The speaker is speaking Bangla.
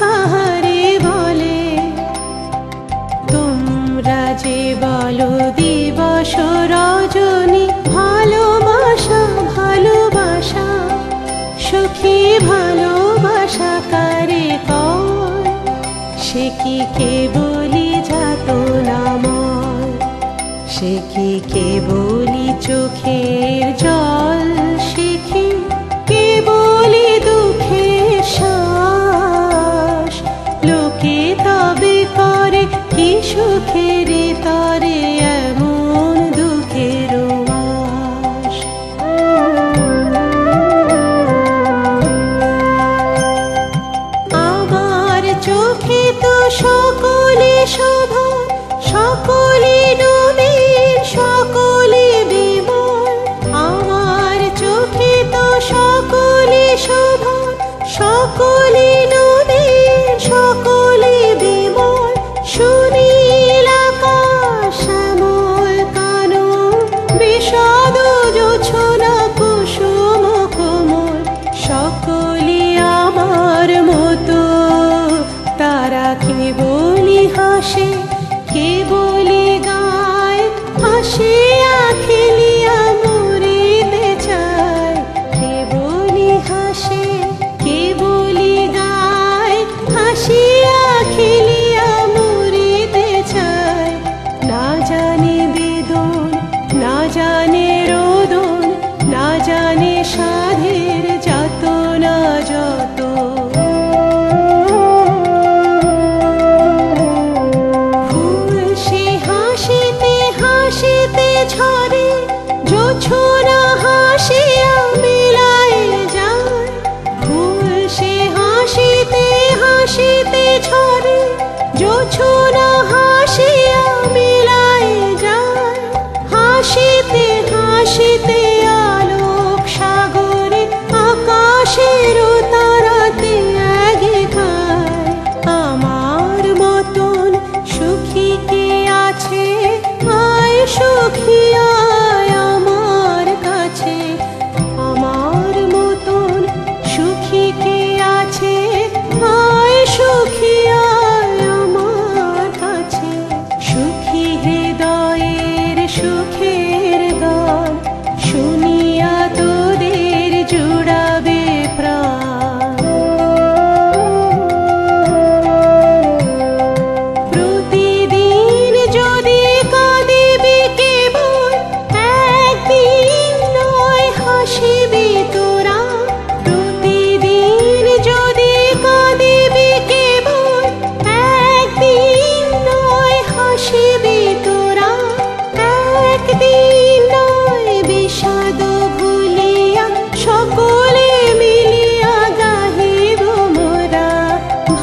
কাহারে বলে? যে ভালোবাসা ভালোবাসা, সখী, ভালোবাসা কারে সে কি সে কি কে বলি চোখের জল? কে বলি হাসে, কে বলি গায়? হাসে খেলিয়া মরিতে চায় কে বলি হাসে, কে বলি গায়? হাসিয়া খেলিয়া মরিতে চায় না জানে বেদন, না জানে রোদন, না জানে সাধের কিছু